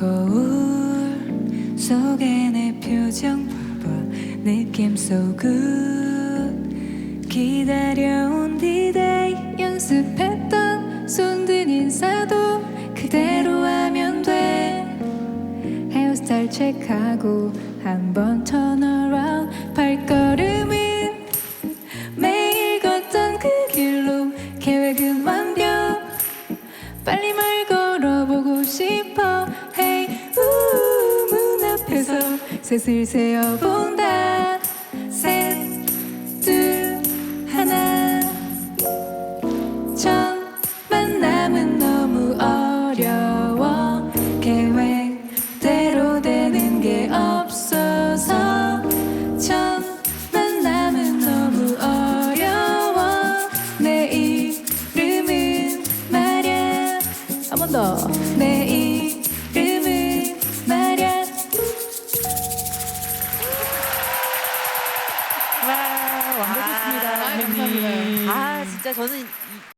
거울 속에 내 표정 봐봐. 느낌 so good. 기다려온 D-Day 연습했던 손든 인사도 그대로 하면 돼. 헤어스타일 체크하고 한번 turn around. 발걸음은 매일 걷던 그 길로 계획은 완벽. 빨리 말 걸어보고 싶어. 셋을 세어본다. 셋 둘 하나. 첫 만남은 너무 어려워. 계획대로 되는 게 없어서. 첫 만남은 너무 어려워. 내 이름은 말야 한 번 더. 내 와, 완벽했습니다. 아, 선생님. 아 진짜 저는 이-